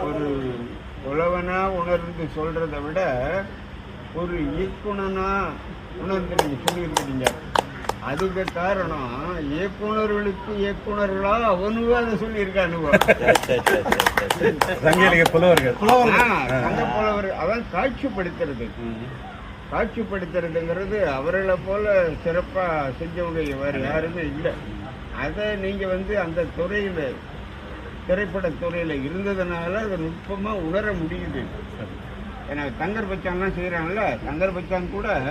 ஒரு உழவனா உணர்ந்து சொல்றதை விட ஒரு இயக்குனனா உணர்ந்து நீங்க சொல்லியிருக்கிறீங்க அதுக்கு காரணம் இயக்குனர்களுக்கு இயக்குனர்களா அவனுங்க அதை சொல்லியிருக்கானுங்க சங்க புலவர்கள். சங்க புலவர் அவன் காட்சிப்படுத்துறது. காட்சிப்படுத்துறதுங்கிறது அவர்களை போல சிறப்பா செஞ்சவங்க வேறு யாருமே இல்லை. அதை நீங்க வந்து அந்த துறையில திரைப்பட துறையில இருந்ததுனால அதை நுட்பமா உணர முடியுது. ஏன்னா தங்கர் பச்சான்லாம் செய்யறாங்கல்ல தங்கர் பச்சான் கூட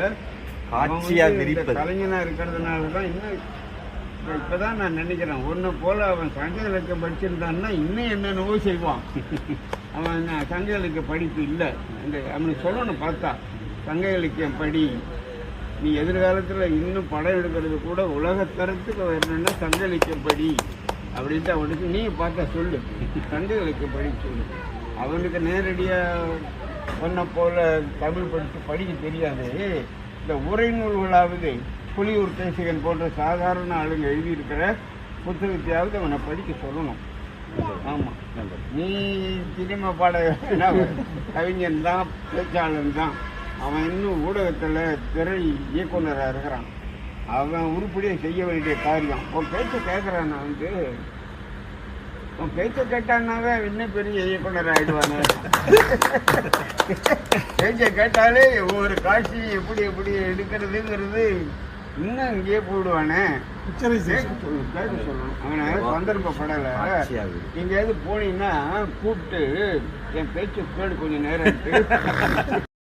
அவன் வந்து காட்சியா இந்த விரிப்பது. கலைஞனா இருக்கிறதுனால தான் இன்னும் இப்ப- இப்பதான் நான் நினைக்கிறேன். ஒன்று போல அவன் சங்க இலக்கியம் படிச்சிருந்தான்னா இன்னும் என்னென்னவோ செய்வான். அவன் சங்க இலக்கிய படிப்பு இல்லை. அந்த அவனுக்கு சொல்லணும் பார்த்தா சங்க இலக்கியம் படி. நீ எதிர்காலத்தில் இன்னும் படம் எடுக்கிறது கூட உலகத்தரத்துக்கு வரணும்னா சங்க இலக்கியம் படி. அப்படின்ட்டு அவனுக்கு நீ பார்த்தா சொல்லு. சங்க படி சொல்லு. அவனுக்கு நேரடியாக ஒன்றை போல தமிழ் படித்து படிக்க தெரியாது. இந்த உரைநூல்களாவது புலியூர் தேசிகன் போன்ற சாதாரண ஆளுங்க எழுதியிருக்கிற புத்தகத்தையாவது அவனை படிக்க சொல்லணும். ஆமாம் நீ சினிமா பாட கவிஞன் தான் பேச்சாளன் தான். அவன் இன்னும் ஊடகத்தில் திரை இயக்குனராக இருக்கிறான். அவன் உருப்படியாக செய்ய வேண்டிய காரியம். உன் பேச்சை கேட்குறான் வந்து உன் பேச்சை கேட்டான்னாவே இன்னும் பெரிய இயக்குனர் ஆயிடுவானே. பேச்சை கேட்டாலே ஒரு காட்சி எப்படி எப்படி எடுக்கிறதுங்கிறது இன்னும் இங்கேயே போடுவானே கேட்க சொல்லு கேட்க சொல்லணும் அவனை சந்தர்ப்பப்படலை. எங்கேயாவது போனீங்கன்னா கூப்பிட்டு என் பேச்சு கேடு கொஞ்சம் நேரம்